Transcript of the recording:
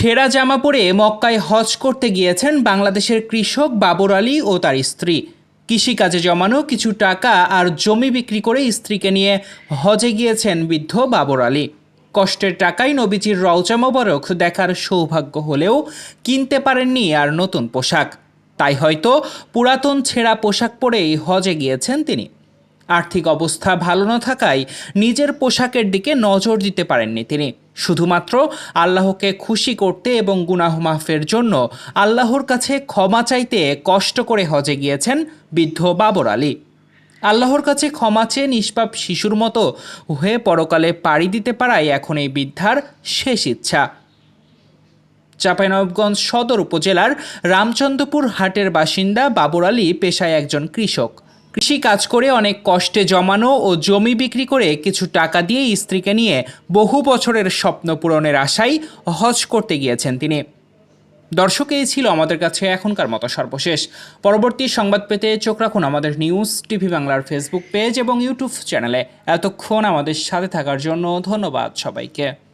ছেঁড়া জামা পরে মক্কায় হজ করতে গিয়েছেন বাংলাদেশের কৃষক বাবর আলী ও তার স্ত্রী। কৃষিকাজে জমানো কিছু টাকা আর জমি বিক্রি করে স্ত্রীকে নিয়ে হজে গিয়েছেন বৃদ্ধ বাবর আলী। কষ্টের টাকায় নবীজির রওজা মোবারক দেখার সৌভাগ্য হলেও কিনতে পারেননি আর নতুন পোশাক। তাই হয়তো পুরাতন ছেঁড়া পোশাক পরেই হজে গিয়েছেন তিনি। আর্থিক অবস্থা ভালো না থাকায় নিজের পোশাকের দিকে নজর দিতে পারেননি তিনি। শুধুমাত্র আল্লাহকে খুশি করতে এবং গুনাহ মাফের জন্য আল্লাহর কাছে ক্ষমা চাইতে কষ্ট করে হজে গিয়েছেন বৃদ্ধ বাবর আলী। আল্লাহর কাছে ক্ষমা চেয়ে নিষ্পাপ শিশুর মতো হয়ে পরকালে পাড়ি দিতে পারাই এখন এই বৃদ্ধার শেষ ইচ্ছা। চাঁপাইনবগঞ্জ সদর উপজেলার রামচন্দ্রপুর হাটের বাসিন্দা বাবর আলী পেশায় একজন কৃষক। কৃষি কাজ করে অনেক কষ্টে জমানো ও জমি বিক্রি করে কিছু টাকা দিয়ে স্ত্রীকে নিয়ে বহু বছরের স্বপ্ন পূরণের আশায় হজ করতে গিয়েছেন তিনি। দর্শক, এই ছিল আমাদের কাছে এখনকার মতো সর্বশেষ। পরবর্তী সংবাদ পেতে চোখ রাখুন আমাদের নিউজ টিভি বাংলার ফেসবুক পেজ এবং ইউটিউব চ্যানেলে। এতক্ষণ আমাদের সাথে থাকার জন্য ধন্যবাদ সবাইকে।